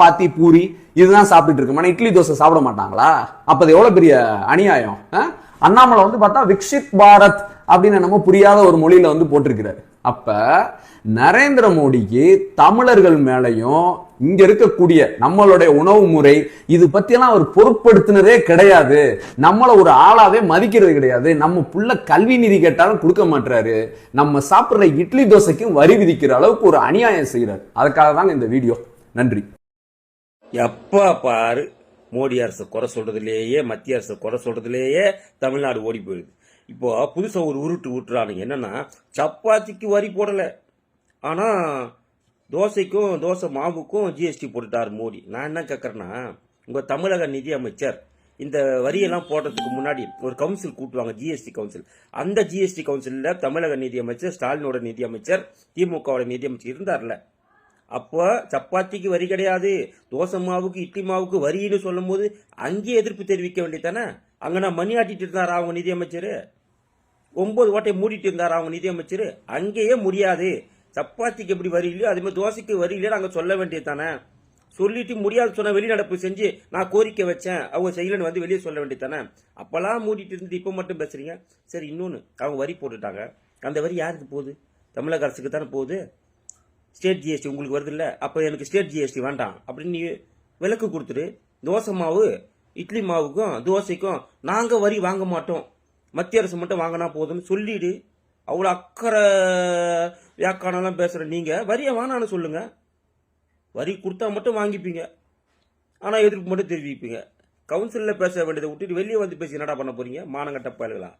பாத்தி பூரி இதுதான் சாப்பிட்டு இருக்கோம் இட்லி தோசை சாப்பிட மாட்டாங்களா? அப்ப அது எவ்வளவு பெரிய அநியாயம்? அண்ணாமலை வந்து பார்த்தா விக்ஷித் பாரத் அப்படின்னு நம்ம புரியாத ஒரு மொழியில வந்து போட்டிருக்கிறாரு. அப்ப நரேந்திர மோடிக்கு தமிழர்கள் மேலையும் இங்க இருக்கக்கூடிய நம்மளுடைய உணவு முறை இது பத்தியெல்லாம் அவர் பொருட்படுத்தினதே கிடையாது. நம்மளை ஒரு ஆளாவே மதிக்கிறது கிடையாது. நம்ம புள்ள கல்வி நிதி கேட்டாலும் கொடுக்க மாட்டாரு நம்ம சாப்பிடுற இட்லி தோசைக்கும் வரி விதிக்கிற அளவுக்கு ஒரு அநியாயம் செய்யறாரு அதுக்காக தான் இந்த வீடியோ. நன்றி. எப்பா பாரு மோடி அரசு குறை சொல்றதுலேயே மத்திய அரசு குறை சொல்றதுலேயே தமிழ்நாடு ஓடி போயிடுது. இப்போ புதுசாக ஒரு உருட்டு ஊட்டுறானுங்க என்னன்னா சப்பாத்திக்கு வரி போடலை. ஆனால் தோசைக்கும் தோசை மாவுக்கும் ஜிஎஸ்டி போட்டுட்டார் மோடி. நான் என்ன கேட்கறேன்னா உங்கள் தமிழக நிதி அமைச்சர் இந்த வரியெல்லாம் போடுறதுக்கு முன்னாடி ஒரு கவுன்சில் கூட்டுவாங்க ஜிஎஸ்டி கவுன்சில் அந்த ஜிஎஸ்டி கவுன்சிலில் தமிழக நிதி அமைச்சர் ஸ்டாலினோட நிதி அமைச்சர் திமுகவோட நிதி அமைச்சர் இருந்தார்ல. அப்போ சப்பாத்திக்கு வரி கிடையாது. தோசை மாவுக்கு இட்லி மாவுக்கு வரின்னு சொல்லும் போது அங்கேயே எதிர்ப்பு தெரிவிக்க வேண்டியதானே அங்கே நான் மணி ஆட்டிட்டு இருந்தாரா அவங்க நிதியமைச்சர் ஒம்பது ஓட்டையை மூடிட்டு இருந்தாரா அவங்க நிதியமைச்சர் அங்கேயே முடியாது. சப்பாத்திக்கு எப்படி வரி இல்லையோ அதுமாதிரி தோசைக்கு வரி இல்லையோ நாங்கள் சொல்ல வேண்டியது தானே சொல்லிட்டு முடியாது சொன்ன வெளிநடப்பு செஞ்சு நான் கோரிக்கை வச்சேன். அவங்க செய்யலன்னு வந்து வெளியே சொல்ல வேண்டியது தானே அப்போல்லாம் மூடிட்டு இருந்து இப்போ மட்டும் பேசுறீங்க. சரி இன்னொன்று அவங்க வரி போட்டுட்டாங்க. அந்த வரி யாருக்கு போகுது? தமிழக அரசுக்கு தானே போகுது? ஸ்டேட் ஜிஎஸ்டி உங்களுக்கு வருது இல்லை? அப்போ எனக்கு ஸ்டேட் ஜிஎஸ்டி வேண்டாம். அப்படின்னு நீ விளக்கு கொடுத்துரு தோசை மாவு இட்லி மாவுக்கும் தோசைக்கும் நாங்கள் வரி வாங்க மாட்டோம். மத்திய அரசு மட்டும் வாங்கினா போதும்னு சொல்லிடு. அவ்வளோ அக்கறை வியாக்கானெல்லாம் பேசுகிற நீங்கள் வரியை வேணான்னு சொல்லுங்கள் வரி கொடுத்தா மட்டும் வாங்கிப்பீங்க. ஆனால் எதிர்ப்பு மட்டும் தெரிவிப்பீங்க. கவுன்சிலில் பேச வேண்டியதை விட்டுட்டு வெளியே வந்து பேசி என்னடா பண்ண போறீங்க? மானங்கட்ட பயல்களா?